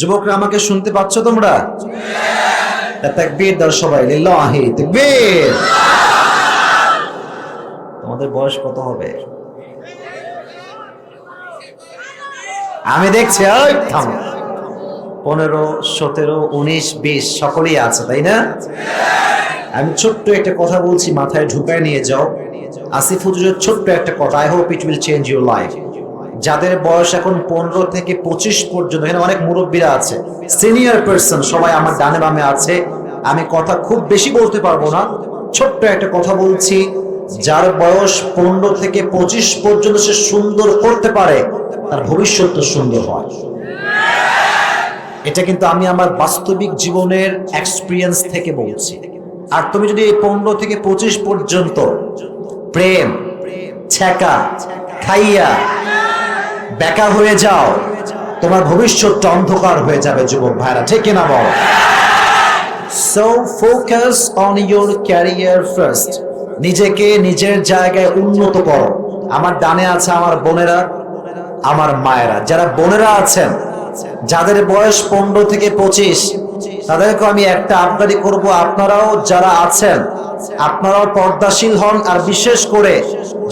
যুবকরা, আমাকে শুনতে পাচ্ছ তোমরা? তাকবীর দাও সবাই, লিল্লাহি, তাকবীর। তোমাদের বয়স কত হবে? আমি দেখছি পনেরো, সতেরো, উনিশ, বিশ, সকলেই আছে, তাই না? আমি ছোট্ট একটা কথা বলছি, মাথায় ঢুকায় নিয়ে যাও। আসিফ হুজুরের ছোট্ট একটা কথা I hope it will change your life যাদের বয়স এখন পনেরো থেকে পঁচিশ পর্যন্ত, এখানে অনেক মুরব্বীরা আছে। সিনিয়র পার্সন সবাই আমার ডানে বামে আছে। আমি কথা খুব বেশি বলতে পারব না। ছোট্ট একটা কথা বলছি, যার বয়স পনেরো থেকে পঁচিশ পর্যন্ত সে সুন্দর করতে পারে, তার ভবিষ্যৎ সুন্দর হয়। এটা কিন্তু আমি আমার বাস্তবিক জীবনের এক্সপিরিয়েন্স থেকে বলছি। আর তুমি যদি এই পনেরো থেকে পঁচিশ পর্যন্ত প্রেম ছেকা খাইয়া বেকা হয়ে যাও। তোমার ভবিষ্যৎটা অন্ধকার হয়ে যাবে, যুবক ভাইরা। ঠিক কিনা বল? So focus on your career first নিজেকে নিজের জায়গায় উন্নত করো। আমার ডানে আছে আমার বোনেরা, আমার মায়েরা। যারা বোনেরা আছেন, যাদের বয়স পনেরো থেকে পঁচিশ তাদেরকে আমি একটা আবদারি করব। আপনারাও যারা আছেন আপনারাও পর্দাশীল হন, আর বিশেষ করে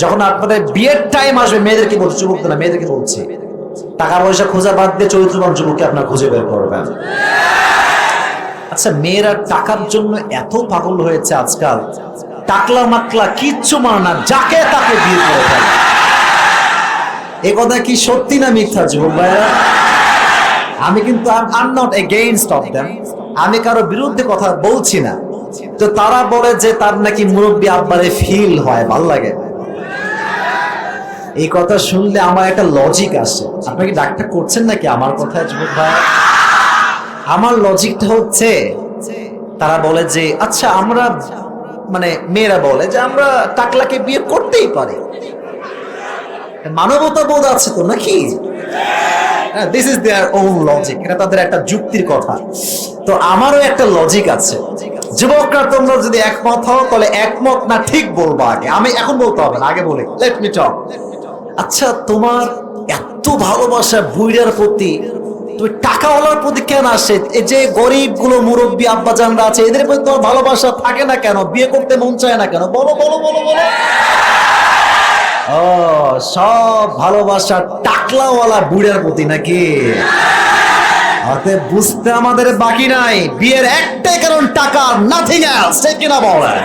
যখন আপনাদের বিয়ের টাইম আসবে, মেয়েদেরকে বলছি যুবক না, মেয়েদেরকে বলছি, টাকা পয়সা খোঁজা বাদ দিয়ে চরিত্রবান যুবককে আপনার খুঁজে বের করবেন। আচ্ছা মেয়েরা টাকার জন্য এত পাগল হয়েছে আজকাল। টাকলা মাকলা কিচ্ছু মানে না, যাকে তাকে বিয়ে করে এ কথা কি সত্যি না মিথ্যা, যুবক ভাইয়া আমি কিন্তু am not against of them আমি কারও বিরুদ্ধে কথা বলছি না। তো তারা বলে যে তার নাকি মুরব্বী আব্বারে ফিল হয়, ভালো লাগে। এই কথা শুনলে আমার একটা লজিক আসে। আপনি কি ডাক্তার করছেন নাকি আমার কথায়, যুবক ভাই? আমার লজিকটা হচ্ছে, তারা বলে যে আচ্ছা আমরা মানে মেয়েরা বলে যে, আমরা টাকলাকে বিয়ে করতেই পারি। মানবতা বোধ আছে তো নাকি? This is their own logic এটা তাদের একটা যুক্তির কথা। তো আমারও একটা লজিক আছে। যুবকরা, তোমরা যদি একমত হও, তাহলে একমত না, ঠিক বলব আগে। আমি এখন বলতে হবে আগে বলি। লেট মি টক আচ্ছা তোমার এত ভালোবাসা বুইড়ার প্রতি, তুমি টাকাওয়ালার প্রতি কেন আসে? এই যে গরিবগুলো মুরব্বী আব্বাজানরা আছে, এদের প্রতি তোমার ভালোবাসা থাকে না কেন? বিয়ে করতে মন চায় না কেন? বলো বলো বলো বলো। ও, সব ভালোবাসা টাকলাওয়ালা বুড়ের প্রতি নাকি? অতএব বুঝতে আমাদের বাকি নাই। বিয়ের একটাই কারণ, টাকা নাথিং এলস ঠিক কিনা বলেন?